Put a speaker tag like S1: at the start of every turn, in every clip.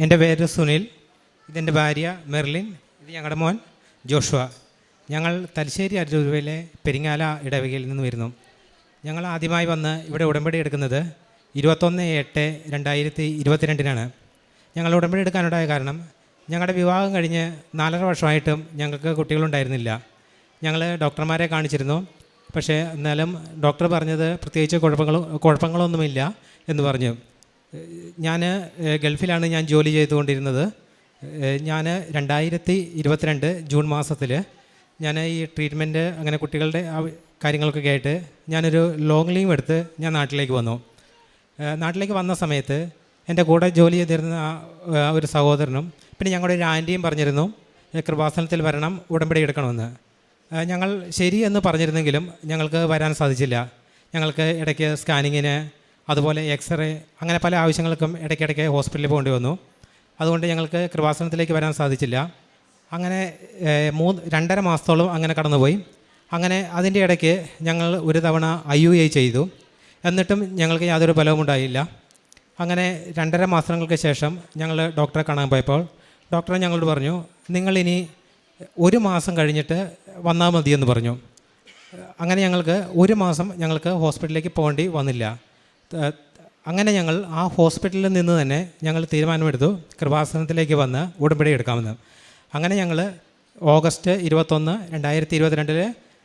S1: എന്റെ പേര് സുനിൽ. ഇതെന്റെ ഭാര്യ മെർലിൻ. ഇത് ഞങ്ങളുടെ മോൻ ജോഷുവ. ഞങ്ങൾ തലശ്ശേരി അരൂരുവയിലെ പെരിങ്ങാല ഇടവകയിൽ നിന്ന് വരുന്നു. ഞങ്ങൾ ആദ്യമായി വന്ന് ഇവിടെ ഉടമ്പടി എടുക്കുന്നത് ഇരുപത്തൊന്ന് എട്ട് രണ്ടായിരത്തി ഇരുപത്തിരണ്ടിനാണ്. ഞങ്ങൾ ഉടമ്പടി എടുക്കാനുണ്ടായ കാരണം ഞങ്ങളുടെ വിവാഹം കഴിഞ്ഞ് നാലര വർഷമായിട്ടും ഞങ്ങൾക്ക് കുട്ടികളുണ്ടായിരുന്നില്ല. ഞങ്ങൾ ഡോക്ടർമാരെ കാണിച്ചിരുന്നു. പക്ഷേ എന്നാലും ഡോക്ടർ പറഞ്ഞത് പ്രത്യേകിച്ച് കുഴപ്പങ്ങൾ കുഴപ്പങ്ങളൊന്നുമില്ല എന്ന് പറഞ്ഞു. ഞാൻ ഗൾഫിലാണ് ഞാൻ ജോലി ചെയ്തുകൊണ്ടിരുന്നത്. ഞാൻ രണ്ടായിരത്തി ഇരുപത്തിരണ്ട് ജൂൺ മാസത്തിൽ ഞാൻ ഈ ട്രീറ്റ്മെന്റ് അങ്ങനെ കുട്ടികളുടെ കാര്യങ്ങൾക്കൊക്കെ ആയിട്ട് ഞാനൊരു ലോങ് ലീവ് എടുത്ത് ഞാൻ നാട്ടിലേക്ക് വന്നു. നാട്ടിലേക്ക് വന്ന സമയത്ത് എന്റെ കൂടെ ജോലി ചെയ്തിരുന്ന ഒരു സഹോദരനും പിന്നെ ഞങ്ങളുടെ ഒരു ആന്റിയും പറഞ്ഞിരുന്നു കൃപാസനത്തിൽ വരണം ഉടമ്പടി എടുക്കണമെന്ന്. ഞങ്ങൾ ശരി എന്ന് പറഞ്ഞിരുന്നെങ്കിലും ഞങ്ങൾക്ക് വരാൻ സാധിച്ചില്ല. ഞങ്ങൾക്ക് ഇടയ്ക്ക് സ്കാനിങ്ങിന് അതുപോലെ എക്സ്റേ അങ്ങനെ പല ആവശ്യങ്ങൾക്കും ഇടയ്ക്കിടയ്ക്ക് ഹോസ്പിറ്റലിൽ പോകേണ്ടി വന്നു. അതുകൊണ്ട് ഞങ്ങൾക്ക് കൃപാസനത്തിലേക്ക് വരാൻ സാധിച്ചില്ല. അങ്ങനെ മൂന്ന് രണ്ടര മാസത്തോളം അങ്ങനെ കടന്നുപോയി. അങ്ങനെ അതിന്റെ ഇടയ്ക്ക് ഞങ്ങൾ ഒരു തവണ ഐ യു എ ചെയ്തു. എന്നിട്ടും ഞങ്ങൾക്ക് യാതൊരു ഫലവും ഉണ്ടായില്ല. അങ്ങനെ രണ്ടര മാസങ്ങൾക്ക് ശേഷം ഞങ്ങൾ ഡോക്ടറെ കാണാൻ പോയപ്പോൾ ഡോക്ടർ ഞങ്ങളോട് പറഞ്ഞു നിങ്ങളിനി ഒരു മാസം കഴിഞ്ഞിട്ട് വന്നാൽ മതിയെന്ന് പറഞ്ഞു. അങ്ങനെ ഞങ്ങൾക്ക് ഒരു മാസം ഞങ്ങൾക്ക് ഹോസ്പിറ്റലിലേക്ക് പോകേണ്ടി വന്നില്ല. അങ്ങനെ ഞങ്ങൾ ആ ഹോസ്പിറ്റലിൽ നിന്ന് തന്നെ ഞങ്ങൾ തീരുമാനമെടുത്തു. കൃപാസനത്തിലേക്ക് വന്ന് ഉടമ്പടി എടുക്കാമെന്ന്. അങ്ങനെ ഞങ്ങൾ ഓഗസ്റ്റ് ഇരുപത്തൊന്ന് രണ്ടായിരത്തി ഇരുപത്തിരണ്ടിൽ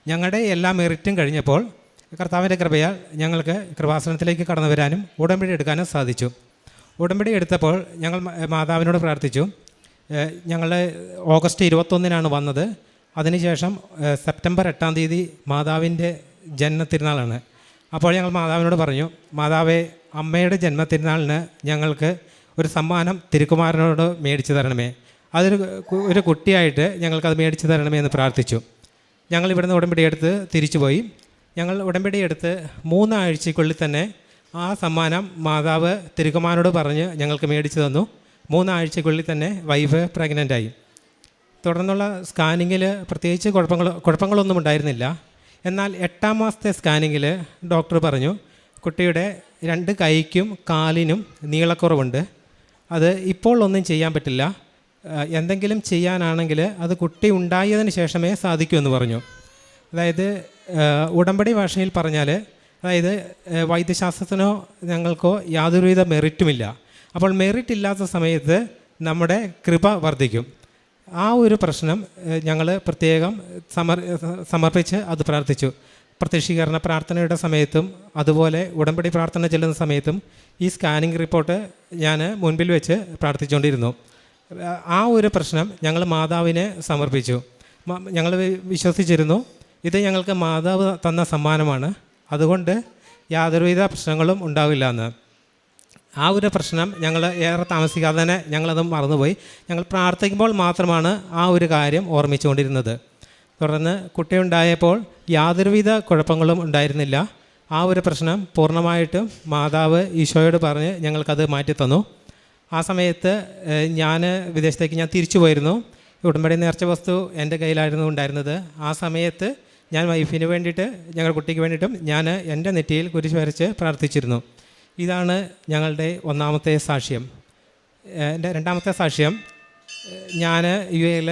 S1: ഞങ്ങളുടെ എല്ലാ മെറിറ്റും കഴിഞ്ഞപ്പോൾ കർത്താവിന്റെ കൃപയാൽ ഞങ്ങൾക്ക് കൃപാസനത്തിലേക്ക് കടന്നു വരാനും ഉടമ്പടി എടുക്കാനും സാധിച്ചു. ഉടമ്പടി എടുത്തപ്പോൾ ഞങ്ങൾ മാതാവിനോട് പ്രാർത്ഥിച്ചു. ഞങ്ങൾ ഓഗസ്റ്റ് ഇരുപത്തൊന്നിനാണ് വന്നത്. അതിനുശേഷം സെപ്റ്റംബർ എട്ടാം തീയതി മാതാവിന്റെ ജന്മത്തിരുന്നാളാണ് അപ്പോൾ ഞങ്ങൾ മാതാവിനോട് പറഞ്ഞു മാതാവേ അമ്മയുടെ ജന്മത്തിരുന്നാളിന് ഞങ്ങൾക്ക് ഒരു സമ്മാനം തിരുക്കുമാരനോട് മേടിച്ചു തരണമേ. അതൊരു ഒരു കുട്ടിയായിട്ട് ഞങ്ങൾക്കത് മേടിച്ചു തരണമേ എന്ന് പ്രാർത്ഥിച്ചു. ഞങ്ങൾ ഇവിടുന്ന് ഉടമ്പടി എടുത്ത് തിരിച്ചുപോയി ഞങ്ങൾ ഉടമ്പടി എടുത്ത് മൂന്നാഴ്ചയ്ക്കുള്ളിൽ തന്നെ ആ സമ്മാനം മാതാവ് തിരുക്കുമാരനോട് പറഞ്ഞ് ഞങ്ങൾക്ക് മേടിച്ചു തന്നു. മൂന്നാഴ്ചയ്ക്കുള്ളിൽ തന്നെ വൈഫ് പ്രഗ്നന്റായി തുടർന്നുള്ള സ്കാനിങ്ങിൽ പ്രത്യേകിച്ച് കുഴപ്പങ്ങൾ കുഴപ്പങ്ങളൊന്നും ഉണ്ടായിരുന്നില്ല. എന്നാൽ എട്ടാം മാസത്തെ സ്കാനിങ്ങിൽ ഡോക്ടർ പറഞ്ഞു കുട്ടിയുടെ രണ്ട് കൈക്കും കാലിനും നീളക്കുറവുണ്ട്. അത് ഇപ്പോൾ ഒന്നും ചെയ്യാൻ പറ്റില്ല. എന്തെങ്കിലും ചെയ്യാനാണെങ്കിൽ അത് കുട്ടി ഉണ്ടായതിന് ശേഷമേ സാധിക്കൂ എന്ന് പറഞ്ഞു. അതായത് ഉടമ്പടി ഭാഷയിൽ പറഞ്ഞാൽ അതായത് വൈദ്യശാസ്ത്രത്തിനോ ഞങ്ങൾക്കോ യാതൊരുവിധ മെറിറ്റുമില്ല അപ്പോൾ മെറിറ്റ് ഇല്ലാത്ത സമയത്ത് നമ്മുടെ കൃപ വർദ്ധിക്കും. ആ ഒരു പ്രശ്നം ഞങ്ങൾ പ്രത്യേകം സമർ സമർപ്പിച്ച് അത് പ്രാർത്ഥിച്ചു. പ്രത്യക്ഷീകരണ പ്രാർത്ഥനയുടെ സമയത്തും അതുപോലെ ഉടമ്പടി പ്രാർത്ഥന ചെല്ലുന്ന സമയത്തും ഈ സ്കാനിങ് റിപ്പോർട്ട് ഞാൻ മുൻപിൽ വെച്ച് പ്രാർത്ഥിച്ചുകൊണ്ടിരുന്നു ആ ഒരു പ്രശ്നം ഞങ്ങൾ മാതാവിനെ സമർപ്പിച്ചു. ഞങ്ങൾ വിശ്വസിച്ചിരുന്നു ഇത് ഞങ്ങൾക്ക് മാതാവ് തന്ന സമ്മാനമാണ്. അതുകൊണ്ട് യാതൊരുവിധ പ്രശ്നങ്ങളും ഉണ്ടാവില്ല എന്ന്. ആ ഒരു പ്രശ്നം ഞങ്ങൾ ഏറെ താമസിക്കാതെ തന്നെ ഞങ്ങളത് മറന്നുപോയി. ഞങ്ങൾ പ്രാർത്ഥിക്കുമ്പോൾ മാത്രമാണ് ആ ഒരു കാര്യം ഓർമ്മിച്ചുകൊണ്ടിരുന്നത്. തുടർന്ന് കുട്ടിയുണ്ടായപ്പോൾ യാതൊരുവിധ കുഴപ്പങ്ങളും ഉണ്ടായിരുന്നില്ല. ആ ഒരു പ്രശ്നം പൂർണമായിട്ടും മാതാവ് ഈശോയോട് പറഞ്ഞ് ഞങ്ങൾക്കത് മാറ്റിത്തന്നു. ആ സമയത്ത് ഞാൻ വിദേശത്തേക്ക് ഞാൻ തിരിച്ചു പോയിരുന്നു. ഉടമ്പടി നേർച്ച വസ്തു എന്റെ കയ്യിലായിരുന്നു ഉണ്ടായിരുന്നത്. ആ സമയത്ത് ഞാൻ വൈഫിന് വേണ്ടിയിട്ട് ഞങ്ങളുടെ കുട്ടിക്ക് വേണ്ടിയിട്ടും ഞാൻ എന്റെ നെറ്റിയിൽ കുരിശ് വരച്ച് പ്രാർത്ഥിച്ചിരുന്നു. ഇതാണ് ഞങ്ങളുടെ ഒന്നാമത്തെ സാക്ഷ്യം. എന്റെ രണ്ടാമത്തെ സാക്ഷ്യം ഞാൻ യു എയിൽ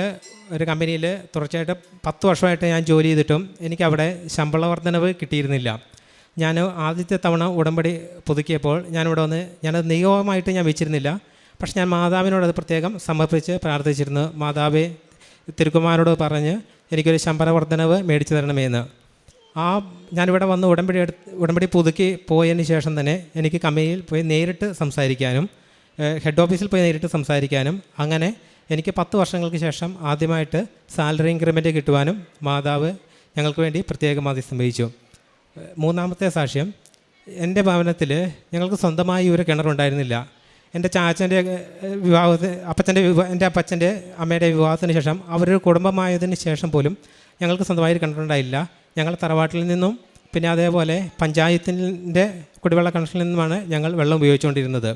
S1: ഒരു കമ്പനിയിൽ തുടർച്ചയായിട്ട് പത്ത് വർഷമായിട്ട് ഞാൻ ജോലി ചെയ്തിട്ടും എനിക്കവിടെ ശമ്പള വർധനവ് കിട്ടിയിരുന്നില്ല. ഞാൻ ആദ്യത്തെ തവണ ഉടമ്പടി പുതുക്കിയപ്പോൾ ഞാനിവിടെ വന്ന് ഞാനത് നിയോഗമായിട്ട് ഞാൻ വെച്ചിരുന്നില്ല. പക്ഷെ ഞാൻ മാതാവിനോട് അത് പ്രത്യേകം സമർപ്പിച്ച് പ്രാർത്ഥിച്ചിരുന്നു. മാതാവേ തിരുക്കുമാരോട് പറഞ്ഞ് എനിക്കൊരു ശമ്പള വർധനവ് മേടിച്ചു തരണമേന്ന് ആ ഞാനിവിടെ വന്ന് ഉടമ്പടി എടുത്ത് ഉടമ്പടി പുതുക്കി പോയതിന് ശേഷം തന്നെ എനിക്ക് കമ്പനിയിൽ പോയി നേരിട്ട് സംസാരിക്കാനും ഹെഡ് ഓഫീസിൽ പോയി നേരിട്ട് സംസാരിക്കാനും അങ്ങനെ എനിക്ക് പത്ത് വർഷങ്ങൾക്ക് ശേഷം ആദ്യമായിട്ട് സാലറി ഇൻക്രിമെന്റ് കിട്ടുവാനും മാതാവ് ഞങ്ങൾക്ക് വേണ്ടി പ്രത്യേകം സംഭവിച്ചു. മൂന്നാമത്തെ സാക്ഷ്യം എന്റെ ഭവനത്തിൽ ഞങ്ങൾക്ക് സ്വന്തമായി ഒരു കിണറുണ്ടായിരുന്നില്ല എന്റെ ചാച്ചന്റെ വിവാഹത്തിന് അപ്പച്ചന്റെ വിവാഹ എന്റെ അപ്പച്ചന്റെ അമ്മയുടെ വിവാഹത്തിന് ശേഷം അവരൊരു കുടുംബമായതിന് ശേഷം പോലും ഞങ്ങൾക്ക് സ്വന്തമായി കിണറുണ്ടായില്ല ഞങ്ങൾ തറവാട്ടിൽ നിന്നും പിന്നെ അതേപോലെ പഞ്ചായത്തിന്റെ കുടിവെള്ള കണക്ഷനിൽ നിന്നുമാണ് ഞങ്ങൾ വെള്ളം ഉപയോഗിച്ചുകൊണ്ടിരുന്നത്.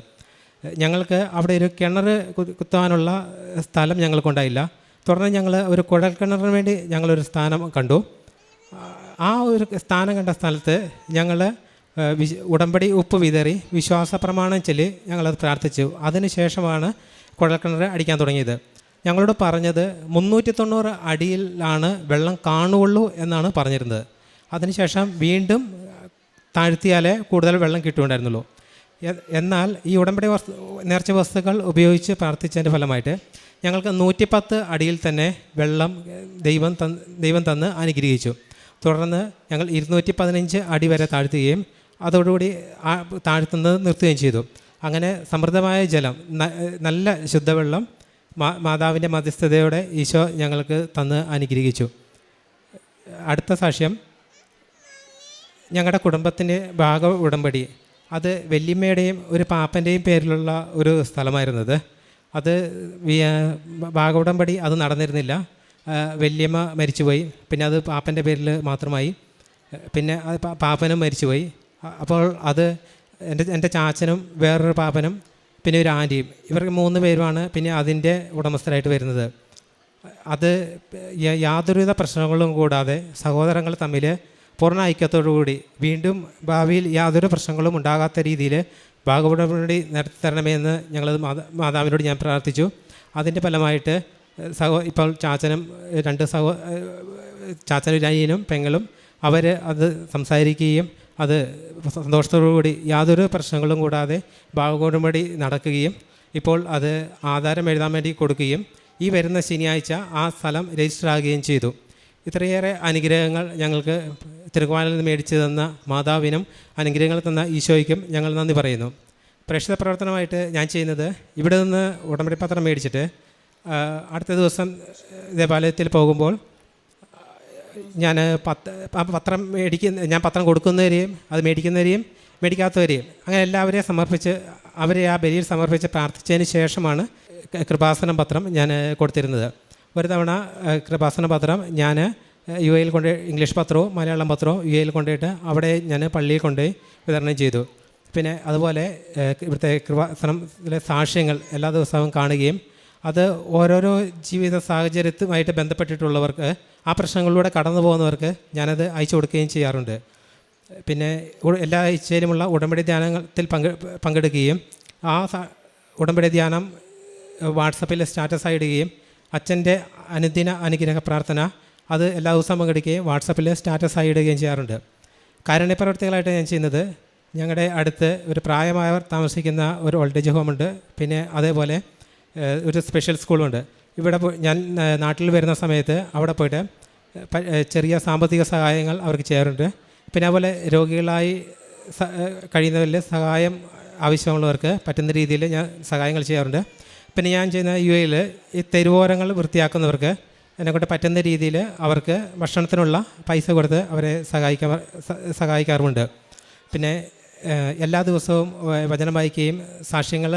S1: ഞങ്ങൾക്ക് അവിടെ ഒരു കിണർ കുത്താനുള്ള സ്ഥലം ഞങ്ങൾക്കുണ്ടായില്ല. തുടർന്ന് ഞങ്ങൾ ഒരു കുഴൽ കിണറിന് വേണ്ടി ഞങ്ങളൊരു സ്ഥാനം കണ്ടു. ആ ഒരു സ്ഥാനം കണ്ട സ്ഥലത്ത് ഞങ്ങൾ ഉടമ്പടി ഉപ്പ് വിതറി വിശ്വാസ പ്രമാണം ചൊല്ലി ഞങ്ങളത് പ്രാർത്ഥിച്ചു. അതിനുശേഷമാണ് കുഴൽക്കിണർ അടിക്കാൻ തുടങ്ങിയത്. ഞങ്ങളോട് പറഞ്ഞത് മുന്നൂറ്റി തൊണ്ണൂറ് അടിയിലാണ് വെള്ളം കാണുകയുള്ളൂ എന്നാണ് പറഞ്ഞിരുന്നത്. അതിനുശേഷം വീണ്ടും താഴ്ത്തിയാലേ കൂടുതൽ വെള്ളം കിട്ടുകയുണ്ടായിരുന്നുള്ളൂ. എന്നാൽ ഈ ഉടമ്പടി വസ്തു നേർച്ച വസ്തുക്കൾ ഉപയോഗിച്ച് പ്രാർത്ഥിച്ചതിന്റെ ഫലമായിട്ട് ഞങ്ങൾക്ക് നൂറ്റിപ്പത്ത് അടിയിൽ തന്നെ വെള്ളം ദൈവം തന്ന് ദൈവം തന്ന് അനുഗ്രഹിച്ചു. തുടർന്ന് ഞങ്ങൾ ഇരുന്നൂറ്റി പതിനഞ്ച് അടി വരെ താഴ്ത്തുകയും അതോടുകൂടി താഴ്ത്തുന്നത് നിർത്തുകയും ചെയ്തു. അങ്ങനെ സമൃദ്ധമായ ജലം നല്ല ശുദ്ധവെള്ളം മാതാവിന്റെ മധ്യസ്ഥതയോടെ ഈശോ ഞങ്ങൾക്ക് തന്ന് അനുഗ്രഹിച്ചു. അടുത്ത സാക്ഷ്യം ഞങ്ങളുടെ കുടുംബത്തിന്റെ ഭാഗ ഉടമ്പടി. അത് വല്യമ്മയുടെയും ഒരു പാപ്പന്റെയും പേരിലുള്ള ഒരു സ്ഥലമായിരുന്നത്. അത് ഭാഗ ഉടമ്പടി അത് നടന്നിരുന്നില്ല. വല്യമ്മ മരിച്ചുപോയി. പിന്നെ അത് പാപ്പന്റെ പേരിൽ മാത്രമായി. പിന്നെ പാപ്പനും മരിച്ചുപോയി. അപ്പോൾ അത് എന്റെ എന്റെ ചാച്ചനും വേറൊരു പാപ്പനും പിന്നെ ഒരു ആന്റിയും ഇവർക്ക് മൂന്ന് പേരുമാണ് പിന്നെ അതിന്റെ ഉടമസ്ഥരായിട്ട് വരുന്നത്. അത് യാതൊരുവിധ പ്രശ്നങ്ങളും കൂടാതെ സഹോദരങ്ങൾ തമ്മിൽ പൂർണ ഐക്യത്തോടുകൂടി വീണ്ടും ഭാവിയിൽ യാതൊരു പ്രശ്നങ്ങളും ഉണ്ടാകാത്ത രീതിയിൽ ഭാഗവടപടി നടത്തി തരണമെന്ന് ഞങ്ങൾ മാതാ മാതാവിനോട് ഞാൻ പ്രാർത്ഥിച്ചു. അതിന്റെ ഫലമായിട്ട് സഹോ ഇപ്പോൾ ചാച്ചനും രണ്ട് സഹോ ചാച്ചനും അനിയനും പെങ്ങളും അവർ അത് സംസാരിക്കുകയും അത് സന്തോഷത്തോടുകൂടി യാതൊരു പ്രശ്നങ്ങളും കൂടാതെ ഭാഗകോടുമ്പടി നടക്കുകയും ഇപ്പോൾ അത് ആധാരം എഴുതാൻ വേണ്ടി കൊടുക്കുകയും ഈ വരുന്ന ശനിയാഴ്ച ആ സ്ഥലം രജിസ്റ്റർ ആകുകയും ചെയ്തു. ഇത്രയേറെ അനുഗ്രഹങ്ങൾ ഞങ്ങൾക്ക് തിരുക്കുവാനിൽ നിന്ന് മേടിച്ചു തന്ന മാതാവിനും അനുഗ്രഹങ്ങൾ തന്ന ഈശോയ്ക്കും ഞങ്ങൾ നന്ദി പറയുന്നു. പ്രേക്ഷിത പ്രവർത്തനമായിട്ട് ഞാൻ ചെയ്യുന്നത് ഇവിടെ നിന്ന് ഉടമ്പടി പത്രം മേടിച്ചിട്ട് അടുത്ത ദിവസം ദേവാലയത്തിൽ പോകുമ്പോൾ ഞാൻ പത്ത് പത്രം മേടിക്കുന്ന ഞാൻ പത്രം കൊടുക്കുന്നവരെയും അത് മേടിക്കുന്നവരെയും മേടിക്കാത്തവരെയും അങ്ങനെ എല്ലാവരെയും സമർപ്പിച്ച് അവരെ ആ ബലിയിൽ സമർപ്പിച്ച് പ്രാർത്ഥിച്ചതിന് ശേഷമാണ് കൃപാസനം പത്രം ഞാൻ കൊടുത്തിരുന്നത്. ഒരു തവണ കൃപാസന പത്രം ഞാൻ യു എയിൽ കൊണ്ട് ഇംഗ്ലീഷ് പത്രവും മലയാളം പത്രവും യു എയിൽ കൊണ്ടുപോയിട്ട് അവിടെ ഞാൻ പള്ളിയിൽ കൊണ്ടുപോയി വിതരണം ചെയ്തു. പിന്നെ അതുപോലെ ഇവിടുത്തെ കൃപാസനത്തിലെ സാക്ഷ്യങ്ങൾ എല്ലാ ദിവസവും കാണുകയും അത് ഓരോരോ ജീവിത സാഹചര്യത്തുമായിട്ട് ബന്ധപ്പെട്ടിട്ടുള്ളവർക്ക് ആ പ്രശ്നങ്ങളിലൂടെ കടന്നു പോകുന്നവർക്ക് ഞാനത് അയച്ചു കൊടുക്കുകയും ചെയ്യാറുണ്ട്. പിന്നെ എല്ലാ ആഴ്ചയിലുമുള്ള ഉടമ്പടി ധ്യാനത്തിൽ പങ്കെ പങ്കെടുക്കുകയും ആ ഉടമ്പടി ധ്യാനം വാട്സപ്പിൽ സ്റ്റാറ്റസായി ഇടുകയും അച്ഛന്റെ അനുദിന അനുഗ്രഹ പ്രാർത്ഥന അത് എല്ലാ ദിവസവും പങ്കെടുക്കുകയും വാട്സപ്പിൽ സ്റ്റാറ്റസായി ഇടുകയും ചെയ്യാറുണ്ട്. കാരുണ്യപ്രവർത്തികളായിട്ട് ഞാൻ ചെയ്യുന്നത് ഞങ്ങളുടെ അടുത്ത് ഒരു പ്രായമായവർ താമസിക്കുന്ന ഒരു ഓൾഡേജ് ഹോമുണ്ട്. പിന്നെ അതേപോലെ ഒരു സ്പെഷ്യൽ സ്കൂളുണ്ട് ഇവിടെ ഞാൻ നാട്ടിൽ വരുന്ന സമയത്ത് അവിടെ പോയിട്ട് ചെറിയ സാമ്പത്തിക സഹായങ്ങൾ അവർക്ക് ചെയ്യാറുണ്ട്. പിന്നെ അതുപോലെ രോഗികളായി കഴിയുന്നവരിൽ സഹായം ആവശ്യമുള്ളവർക്ക് പറ്റുന്ന രീതിയിൽ ഞാൻ സഹായങ്ങൾ ചെയ്യാറുണ്ട്. പിന്നെ ഞാൻ ചെയ്യുന്ന യു എയിൽ ഈ തെരുവോരങ്ങൾ വൃത്തിയാക്കുന്നവർക്ക് എന്നെക്കൊണ്ട് പറ്റുന്ന രീതിയിൽ അവർക്ക് ഭക്ഷണത്തിനുള്ള പൈസ കൊടുത്ത് അവരെ സഹായിക്കാൻ സഹായിക്കാറുമുണ്ട്. പിന്നെ എല്ലാ ദിവസവും വചനം വായിക്കുകയും സാക്ഷ്യങ്ങൾ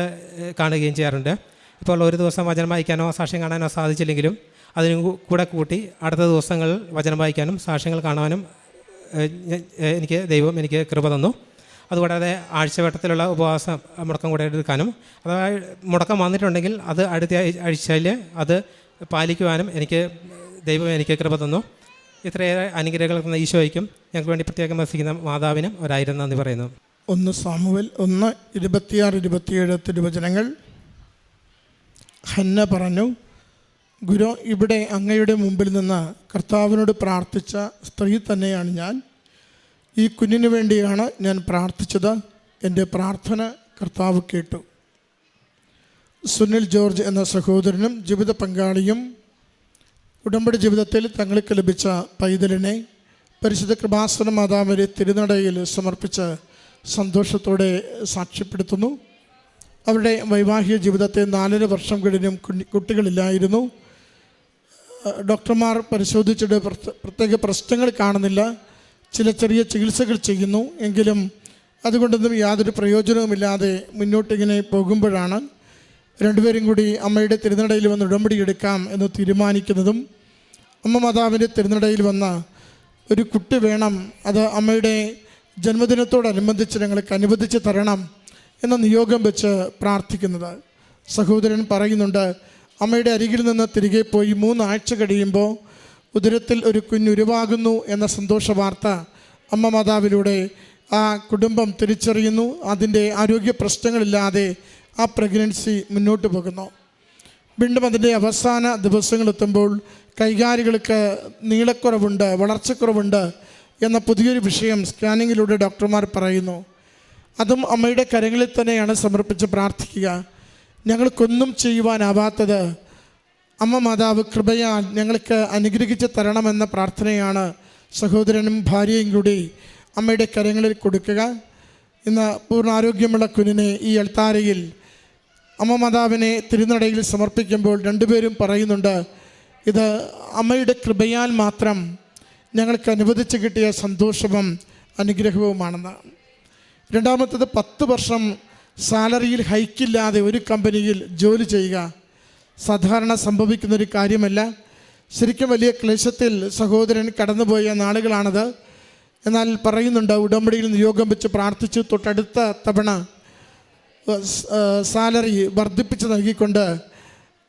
S1: കാണുകയും ചെയ്യാറുണ്ട്. ഇപ്പോൾ ഒരു ദിവസം വചനം വായിക്കാനോ സാക്ഷ്യം കാണാനോ സാധിച്ചില്ലെങ്കിലും അതിനും കൂടെ കൂട്ടി അടുത്ത ദിവസങ്ങളിൽ വചനം വായിക്കാനും സാക്ഷ്യങ്ങൾ ഞ- എനിക്ക് ദൈവം എനിക്ക് കൃപ തന്നു. അതുകൂടാതെ ആഴ്ചവട്ടത്തിലുള്ള ഉപവാസം മുടക്കം കൂടെ എടുക്കാനും അഥവാ മുടക്കം വന്നിട്ടുണ്ടെങ്കിൽ അത് അടുത്ത ആഴ്ചയിൽ അത് പാലിക്കുവാനും എനിക്ക് ദൈവം എനിക്ക് കൃപ തന്നു. ഇത്രയേറെ അനുഗ്രഹങ്ങൾ തന്ന ഈശോയ്ക്കും ഞങ്ങൾക്ക് വേണ്ടി പ്രത്യേകം വസിക്കുന്ന മാതാവിനും ഒരായിരം നന്ദി പറയുന്നു.
S2: ഒന്ന് സാമുവൽ ഒന്ന് ഇരുപത്തിയാറ് ഇരുപത്തിയേഴ് തിരുവചനങ്ങൾ ഹന്ന പറഞ്ഞു ഗുരു ഇവിടെ അങ്ങയുടെ മുമ്പിൽ നിന്ന് കർത്താവിനോട് പ്രാർത്ഥിച്ച സ്ത്രീ തന്നെയാണ് ഞാൻ. ഈ കുഞ്ഞിനു വേണ്ടിയാണ് ഞാൻ പ്രാർത്ഥിച്ചത്. എന്റെ പ്രാർത്ഥന കർത്താവ് കേട്ടു. സുനിൽ ജോർജ് എന്ന സഹോദരനും ജീവിത പങ്കാളിയും ഉടമ്പടി ജീവിതത്തിൽ തങ്ങൾക്ക് ലഭിച്ച പൈതലിനെ പരിശുദ്ധ കൃപാസന മാതാവിനെ തിരുനടയിൽ സമർപ്പിച്ച് സന്തോഷത്തോടെ സാക്ഷ്യപ്പെടുത്തുന്നു. അവരുടെ വൈവാഹിക ജീവിതത്തെ നാലര വർഷം കഴിഞ്ഞും കുട്ടികളില്ലായിരുന്നു. ഡോക്ടർമാർ പരിശോധിച്ചിട്ട് പ്രത്യേക പ്രശ്നങ്ങൾ കാണുന്നില്ല. ചില ചെറിയ ചികിത്സകൾ ചെയ്യുന്നു. എങ്കിലും അതുകൊണ്ടൊന്നും യാതൊരു പ്രയോജനവുമില്ലാതെ മുന്നോട്ടിങ്ങനെ പോകുമ്പോഴാണ് രണ്ടുപേരും കൂടി അമ്മയുടെ തിരുനടയിൽ വന്ന് ഉടമ്പടി എടുക്കാം എന്ന് തീരുമാനിക്കുന്നതും അമ്മ മാതാവിന്റെ തിരുനടയിൽ വന്ന ഒരു കുട്ടി വേണം. അത് അമ്മയുടെ ജന്മദിനത്തോടനുബന്ധിച്ച് ഞങ്ങൾക്ക് അനുവദിച്ച് തരണം. എന്ന നിയോഗം വെച്ച് പ്രാർത്ഥിക്കുന്നത്. സഹോദരൻ പറയുന്നുണ്ട് അമ്മയുടെ അരികിൽ നിന്ന് തിരികെ പോയി മൂന്നാഴ്ച കഴിയുമ്പോൾ ഉദരത്തിൽ ഒരു കുഞ്ഞുരുവാകുന്നു എന്ന സന്തോഷ വാർത്ത അമ്മ മാതാവിലൂടെ ആ കുടുംബം തിരിച്ചറിയുന്നു. അതിന്റെ ആരോഗ്യ പ്രശ്നങ്ങളില്ലാതെ ആ പ്രഗ്നൻസി മുന്നോട്ട് പോകുന്നു. വീണ്ടും അതിന്റെ അവസാന ദിവസങ്ങളെത്തുമ്പോൾ കൈകാരികൾക്ക് നീളക്കുറവുണ്ട് വളർച്ചക്കുറവുണ്ട് എന്ന പുതിയൊരു വിഷയം സ്കാനിങ്ങിലൂടെ ഡോക്ടർമാർ പറയുന്നു. അതും അമ്മയുടെ കരങ്ങളിൽ തന്നെയാണ് സമർപ്പിച്ച് പ്രാർത്ഥിക്കുക. ഞങ്ങൾക്കൊന്നും ചെയ്യുവാനാവാത്തത് അമ്മ മാതാവ് കൃപയാൽ ഞങ്ങൾക്ക് അനുഗ്രഹിച്ച് തരണമെന്ന പ്രാർത്ഥനയാണ് സഹോദരനും ഭാര്യയും കൂടി അമ്മയുടെ കരങ്ങളിൽ കൊടുക്കുക. ഇന്ന് പൂർണാരോഗ്യമുള്ള കുഞ്ഞിനെ ഈ അൾത്താരയിൽ അമ്മ മാതാവിനെ തിരുനടയിൽ സമർപ്പിക്കുമ്പോൾ രണ്ടുപേരും പറയുന്നുണ്ട് ഇത് അമ്മയുടെ കൃപയാൽ മാത്രം ഞങ്ങൾക്ക് അനുവദിച്ച് കിട്ടിയ സന്തോഷവും അനുഗ്രഹവുമാണെന്ന് രണ്ടാമത്തത് പത്ത് വർഷം സാലറിയിൽ ഹൈക്കില്ലാതെ ഒരു കമ്പനിയിൽ ജോലി ചെയ്യുക സാധാരണ സംഭവിക്കുന്ന ഒരു കാര്യമല്ല. ശരിക്കും വലിയ ക്ലേശത്തിൽ സഹോദരൻ കടന്നുപോയ നാളുകളാണത്. എന്നാൽ പറയുന്നുണ്ട് ഉടമ്പടിയിൽ നിയോഗം വെച്ച് പ്രാർത്ഥിച്ചു. തൊട്ടടുത്ത തവണ സാലറി വർദ്ധിപ്പിച്ച് നൽകിക്കൊണ്ട്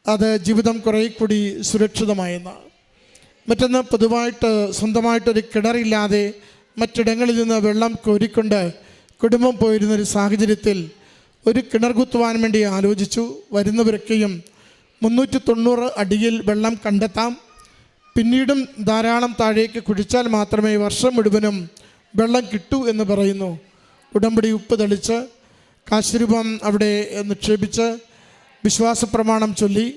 S2: അത് ജീവിതം കുറേ കൂടി സുരക്ഷിതമായെന്ന് മറ്റൊന്ന് പൊതുവായിട്ട് സ്വന്തമായിട്ടൊരു കിണറില്ലാതെ മറ്റിടങ്ങളിൽ നിന്ന് വെള്ളം കോരിക്കൊണ്ട് കുടുംബം പോയിരുന്ന ഒരു സാഹചര്യത്തിൽ ഒരു കിണർ കുത്തുവാൻ വേണ്ടി ആലോചിച്ചു. വരുന്നവരൊക്കെയും മുന്നൂറ്റി തൊണ്ണൂറ് അടിയിൽ വെള്ളം കണ്ടെത്താം. പിന്നീടും ധാരാളം താഴേക്ക് കുഴിച്ചാൽ മാത്രമേ വർഷം മുഴുവനും വെള്ളം കിട്ടൂ എന്ന് പറയുന്നു. ഉടമ്പടി ഉപ്പ് തെളിച്ച് കാശുരൂപം അവിടെ നിക്ഷേപിച്ച് വിശ്വാസ പ്രമാണം ചൊല്ലി.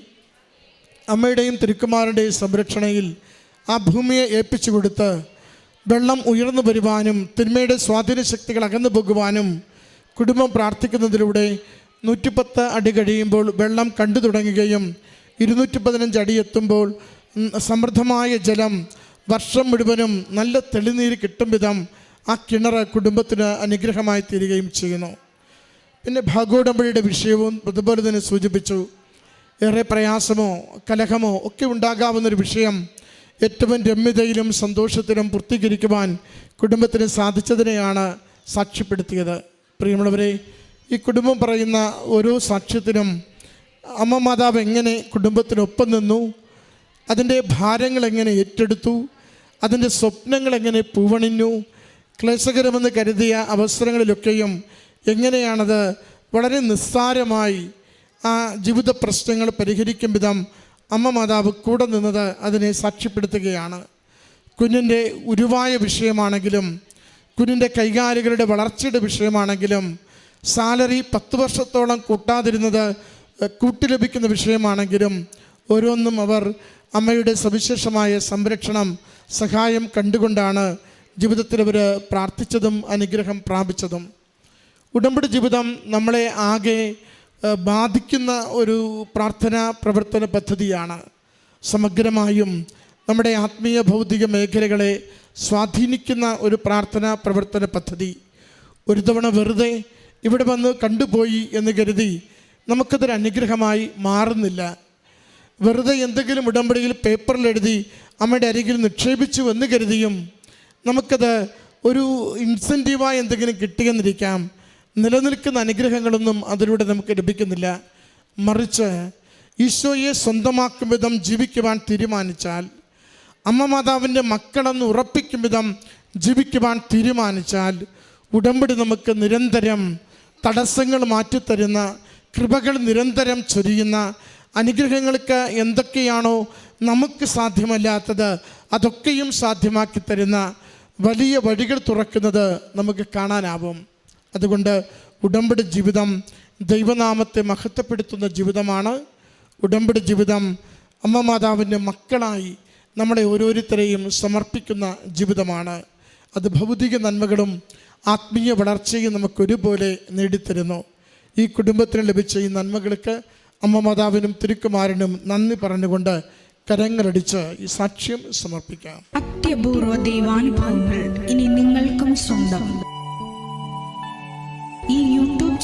S2: അമ്മയുടെയും തിരുക്കുമാരുടെയും സംരക്ഷണയിൽ ആ ഭൂമിയെ ഏൽപ്പിച്ചു കൊടുത്ത് വെള്ളം ഉയർന്നു വരുവാനും തിന്മയുടെ സ്വാധീന ശക്തികൾ അകന്നു പോകുവാനും കുടുംബം പ്രാർത്ഥിക്കുന്നതിലൂടെ നൂറ്റിപ്പത്ത് അടി കഴിയുമ്പോൾ വെള്ളം കണ്ടു തുടങ്ങുകയും ഇരുന്നൂറ്റി പതിനഞ്ച് അടി എത്തുമ്പോൾ സമൃദ്ധമായ ജലം വർഷം മുഴുവനും നല്ല തെളിനീര് കിട്ടും വിധം ആ കിണർ കുടുംബത്തിന് അനുഗ്രഹമായി തീരുകയും ചെയ്യുന്നു. പിന്നെ ഭാഗോടമ്പടിയുടെ വിഷയവും അതുപോലെ തന്നെ സൂചിപ്പിച്ചു. ഏറെ പ്രയാസമോ കലഹമോ ഒക്കെ ഉണ്ടാകാവുന്നൊരു വിഷയം ഏറ്റവും രമ്യതയിലും സന്തോഷത്തിലും പൂർത്തീകരിക്കുവാൻ കുടുംബത്തിന് സാധിച്ചതിനെയാണ് സാക്ഷ്യപ്പെടുത്തിയത്. പ്രിയമുള്ളവരെ ഈ കുടുംബം പറയുന്ന ഓരോ സാക്ഷ്യത്തിനും അമ്മ മാതാവ് എങ്ങനെ കുടുംബത്തിനൊപ്പം നിന്നു അതിന്റെ ഭാരങ്ങൾ എങ്ങനെ ഏറ്റെടുത്തു അതിന്റെ സ്വപ്നങ്ങൾ എങ്ങനെ പൂവണിഞ്ഞു ക്ലേശകരമെന്ന് കരുതിയ അവസരങ്ങളിലൊക്കെയും എങ്ങനെയാണത് വളരെ നിസ്സാരമായി ആ ജീവിത പ്രശ്നങ്ങൾ പരിഹരിക്കും വിധം അമ്മ മാതാവ് കൂടെ നിന്നത് അതിനെ സാക്ഷ്യപ്പെടുത്തുകയാണ്. കുഞ്ഞിന്റെ ഉരുവായ വിഷയമാണെങ്കിലും കുഞ്ഞിന്റെ കൈകാലുകളുടെ വളർച്ചയുടെ വിഷയമാണെങ്കിലും സാലറി പത്ത് വർഷത്തോളം കൂട്ടാതിരുന്നത് കൂട്ടി ലഭിക്കുന്ന വിഷയമാണെങ്കിലും ഓരോന്നും അവർ അമ്മയുടെ സവിശേഷമായ സംരക്ഷണം സഹായം കണ്ടുകൊണ്ടാണ് ജീവിതത്തിൽ അവർ പ്രാർത്ഥിച്ചതും അനുഗ്രഹം പ്രാപിച്ചതും. ഉടമ്പടി ജീവിതം നമ്മളെ ആകെ ബാധിക്കുന്ന ഒരു പ്രാർത്ഥന പ്രവർത്തന പദ്ധതിയാണ് സമഗ്രമായും നമ്മുടെ ആത്മീയ ഭൗതിക മേഖലകളെ സ്വാധീനിക്കുന്ന ഒരു പ്രാർത്ഥനാ പ്രവർത്തന പദ്ധതി. ഒരു തവണ വെറുതെ ഇവിടെ വന്ന് കണ്ടുപോയി എന്ന് കരുതി നമുക്കതൊരു അനുഗ്രഹമായി മാറുന്നില്ല. വെറുതെ എന്തെങ്കിലും ഉടമ്പടിയിൽ പേപ്പറിലെഴുതി അമ്മയുടെ അരികിൽ നിക്ഷേപിച്ചു എന്ന് കരുതിയും നമുക്കത് ഒരു ഇൻസെന്റീവായി എന്തെങ്കിലും കിട്ടിയെന്നിരിക്കാം. നിലനിൽക്കുന്ന അനുഗ്രഹങ്ങളൊന്നും അതിലൂടെ നമുക്ക് ലഭിക്കുന്നില്ല. മറിച്ച് ഈശോയെ സ്വന്തമാക്കും വിധം ജീവിക്കുവാൻ തീരുമാനിച്ചാൽ അമ്മ മാതാവിന്റെ മക്കളെന്ന് ഉറപ്പിക്കും വിധം ജീവിക്കുവാൻ തീരുമാനിച്ചാൽ ഉടമ്പടി നമുക്ക് നിരന്തരം തടസ്സങ്ങൾ മാറ്റിത്തരുന്ന കൃപകൾ നിരന്തരം ചൊരിയുന്ന അനുഗ്രഹങ്ങൾക്ക് എന്തൊക്കെയാണോ നമുക്ക് സാധ്യമല്ലാത്തത് അതൊക്കെയും സാധ്യമാക്കി തരുന്ന വലിയ വഴികൾ തുറക്കുന്നത് നമുക്ക് കാണാനാവും. അതുകൊണ്ട് ഉടമ്പടി ജീവിതം ദൈവനാമത്തെ മഹത്വപ്പെടുത്തുന്ന ജീവിതമാണ്. ഉടമ്പടി ജീവിതം അമ്മ മാതാവിന്റെ മക്കളായി നമ്മളെ ഓരോരുത്തരെയും സമർപ്പിക്കുന്ന ജീവിതമാണ്. അത് ഭൗതിക നന്മകളും ആത്മീയ വളർച്ചയും നമുക്കൊരുപോലെ നേടിത്തരുന്നു. ഈ കുടുംബത്തിന് ലഭിച്ച ഈ നന്മകൾക്ക് അമ്മ മാതാവിനും തിരുക്കുമാരനും നന്ദി പറഞ്ഞുകൊണ്ട് കരങ്ങളടിച്ച് ഈ സാക്ഷ്യം സമർപ്പിക്കാം.
S3: അത്യപൂർവ ദൈവാനുഭവങ്ങൾ ഇനി നിങ്ങൾക്കും സ്വന്തം.